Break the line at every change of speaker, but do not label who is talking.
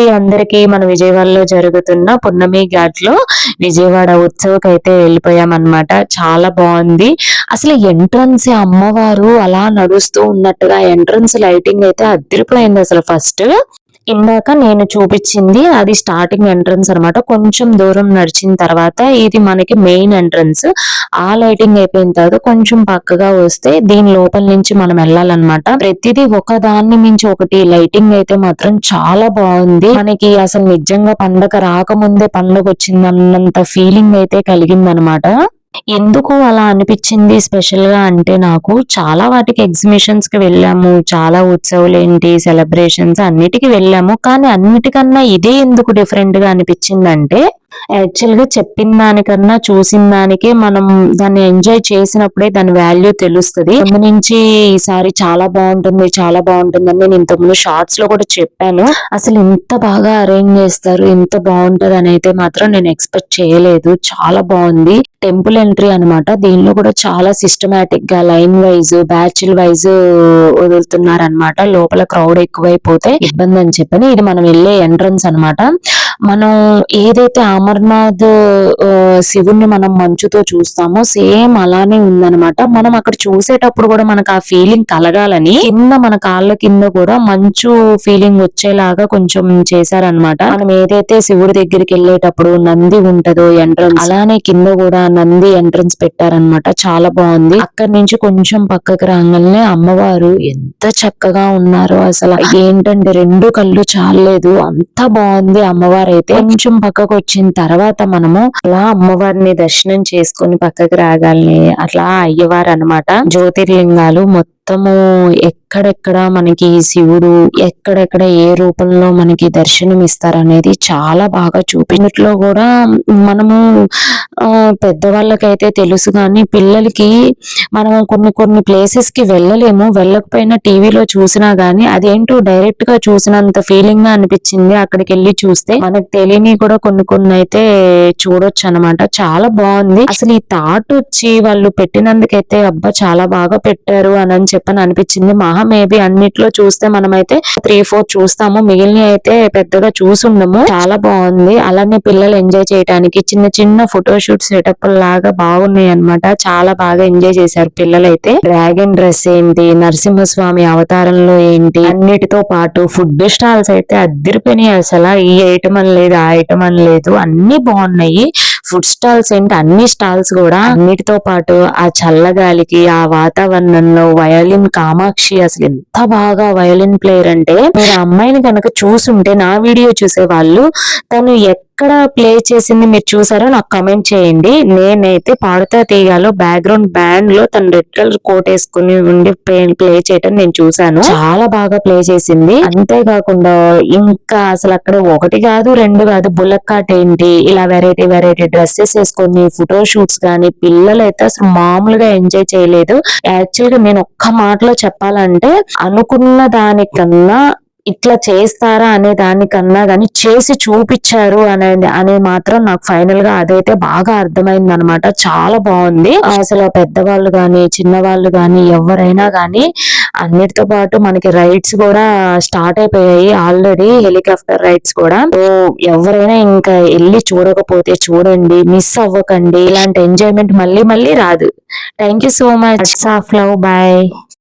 అండి. అందరికి మన విజయవాడలో జరుగుతున్న పున్నమి ఘాట్లో విజయవాడ ఉత్సవకి అయితే వెళ్ళిపోయాం అనమాట చాలా బాగుంది. అసలు ఎంట్రన్స్ అమ్మవారు అలా నడుస్తూ ఉన్నట్టుగా ఎంట్రన్స్ లైటింగ్ అయితే అదిరిపోయింది అసలు ఫస్ట్. ఇందాక నేను చూపించింది అది స్టార్టింగ్ ఎంట్రన్స్ అన్నమాట. కొంచెం దూరం నడిచిన తర్వాత ఇది మనకి మెయిన్ ఎంట్రన్స్ ఆ లైటింగ్ అయిపోయిన తర్వాత కొంచెం పక్కగా వస్తే దీని లోపల నుంచి మనం వెళ్ళాలన్నమాట. ప్రతిదీ ఒక దాన్ని మించి ఒకటి. లైటింగ్ అయితే మాత్రం చాలా బాగుంది. మనకి అసలు నిజంగా పండగ రాకముందే పండగ వచ్చింది అన్నంత ఫీలింగ్ అయితే కలిగిందనమాట ఎందుకు అలా అనిపించింది స్పెషల్గా అంటే నాకు చాలా వాటికి ఎగ్జిబిషన్స్కి వెళ్ళాము చాలా ఉత్సవాలు ఏంటి సెలబ్రేషన్స్ అన్నిటికి వెళ్ళాము. కానీ అన్నిటికన్నా ఇదే ఎందుకు డిఫరెంట్గా అనిపించిందంటే యాక్చువల్గా చెప్పిన దానికన్నా చూసిన దానికే మనం దాన్ని ఎంజాయ్ చేసినప్పుడే దాని వాల్యూ తెలుస్తుంది. ముందు నుంచి ఈసారి చాలా బాగుంటుంది చాలా బాగుంటుంది అని నేను ఇంతకుముందు షార్ట్స్లో కూడా చెప్పాను. అసలు ఇంత బాగా అరేంజ్ చేస్తారు ఇంత బాగుంటది అని అయితే మాత్రం నేను ఎక్స్పెక్ట్ చేయలేదు. చాలా బాగుంది. టెంపుల్ ఎంట్రీ అన్నమాట. దీనిలో కూడా చాలా సిస్టమేటిక్గా లైన్ వైజ్ బ్యాచ్ల వైజ్ వదులుతున్నారు అనమాట లోపల క్రౌడ్ ఎక్కువైపోతే ఇబ్బంది అని చెప్పని ఇది మనం వెళ్ళే ఎంట్రన్స్ అన్నమాట. మనం ఏదైతే అమర్నాథ్ ఆ, శివుణ్ణి మనం మంచుతో చూస్తామో సేమ్ అలానే ఉందన్నమాట. మనం అక్కడ చూసేటప్పుడు కూడా మనకు ఆ ఫీలింగ్ కలగాలని కింద మన కాళ్ళ కింద కూడా మంచు ఫీలింగ్ వచ్చేలాగా కొంచెం చేశారనమాట మనం ఏదైతే శివుడి దగ్గరికి వెళ్ళేటప్పుడు నంది ఉంటదో ఎంట్రన్స్ అలానే కింద కూడా నంది ఎంట్రన్స్ పెట్టారనమాట చాలా బాగుంది. అక్కడి నుంచి కొంచెం పక్కకు రాగానే అమ్మవారు ఎంత చక్కగా ఉన్నారో అసలు. ఏంటంటే రెండు కళ్ళు చాలలేదు. అంత బాగుంది అమ్మవారు అయితే కొంచెం పక్కకు వచ్చిన తర్వాత మనము అలా అమ్మవారిని దర్శనం చేసుకొని పక్కకు రాగాలని అట్లా అయ్యవారు అన్నమాట జ్యోతిర్లింగాలు మొత్తము ఎక్కడెక్కడ మనకి శివుడు ఎక్కడెక్కడ ఏ రూపంలో మనకి దర్శనం ఇస్తారనేది చాలా బాగా చూపినట్లో కూడా మనము పెద్దవాళ్ళకైతే తెలుసు కానీ పిల్లలకి మనం కొన్ని కొన్ని ప్లేసెస్కి వెళ్ళలేము. వెళ్ళకపోయినా టీవీలో చూసినా గానీ అదేంటో డైరెక్ట్గా చూసినంత ఫీలింగ్గా అనిపించింది అక్కడికి వెళ్ళి చూస్తే. మనకు తెలియని కూడా కొన్ని కొన్ని అయితే చూడొచ్చు అన్నమాట చాలా బాగుంది. అసలు ఈ థాట్ వచ్చి వాళ్ళు పెట్టినందుకైతే అబ్బా చాలా బాగా పెట్టారు అని అని చెప్పని అనిపించింది మహా మేబీ అన్నిట్లో చూస్తే మనమైతే త్రీ ఫోర్ చూస్తాము. మిగిలిన అయితే పెద్దగా చూసుండము. చాలా బాగుంది. అలానే పిల్లలు ఎంజాయ్ చేయడానికి చిన్న చిన్న ఫోటో షూట్ సెటప్ లాగా బాగున్నాయి అన్నమాట చాలా బాగా ఎంజాయ్ చేశారు పిల్లలైతే. డ్రాగన్ డ్రెస్ ఏంటి? నరసింహస్వామి అవతారంలో ఏంటి? అన్నిటితో పాటు ఫుడ్ స్టాల్స్ అయితే అద్దరిపోయినాయి అసలు. ఈ ఐటమ్ అని లేదు ఆ ఐటమ్ అని లేదు. అన్ని బాగున్నాయి. ఫుడ్ స్టాల్స్ ఏంటి? అన్ని స్టాల్స్ కూడా అన్నిటితో పాటు ఆ చల్లగాలికి ఆ వాతావరణంలో వయోలిన్ కామాక్షి అసలు ఎంత బాగా వయోలిన్ ప్లేయర్ అంటే మీరు అమ్మాయిని కనుక చూసుంటే నా వీడియో చూసే వాళ్ళు తను ఎక్కడ ప్లే చేసింది మీరు చూసారో నాకు కమెంట్ చేయండి. నేనైతే పాడుతా తీగాలో బ్యాక్గ్రౌండ్ బ్యాండ్లో తను రెడ్ కలర్ కోట్ వేసుకుని ఉండి ప్లే చేయటం నేను చూసాను. చాలా బాగా ప్లే చేసింది. అంతేకాకుండా ఇంకా అసలు అక్కడ ఒకటి కాదు రెండు కాదు బుల్లక్ ఏంటి ఇలా వెరైటీ వెరైటీ డ్రెస్సెస్ వేసుకొని ఫోటో షూట్స్ కానీ పిల్లలు అయితే అసలు మామూలుగా ఎంజాయ్ చేయలేదు. యాక్చువల్గా నేను ఒక్క మాటలో చెప్పాలంటే అనుకున్న దానికన్నా ఇట్లా చేస్తారా అనే దానికన్నా కానీ చేసి చూపించారు అనేది అనేది మాత్రం నాకు ఫైనల్గా అదైతే బాగా అర్థమైంది అనమాట చాలా బాగుంది. అసలు పెద్దవాళ్ళు కానీ చిన్నవాళ్ళు కానీ ఎవరైనా కానీ అన్నిటితో పాటు మనకి రైడ్స్ కూడా స్టార్ట్ అయిపోయాయి ఆల్రెడీ హెలికాప్టర్ రైడ్స్ కూడా. ఎవరైనా ఇంకా వెళ్ళి చూడకపోతే చూడండి మిస్ అవ్వకండి ఇలాంటి ఎంజాయ్మెంట్ మళ్ళీ మళ్ళీ రాదు. Thank you so much of love bye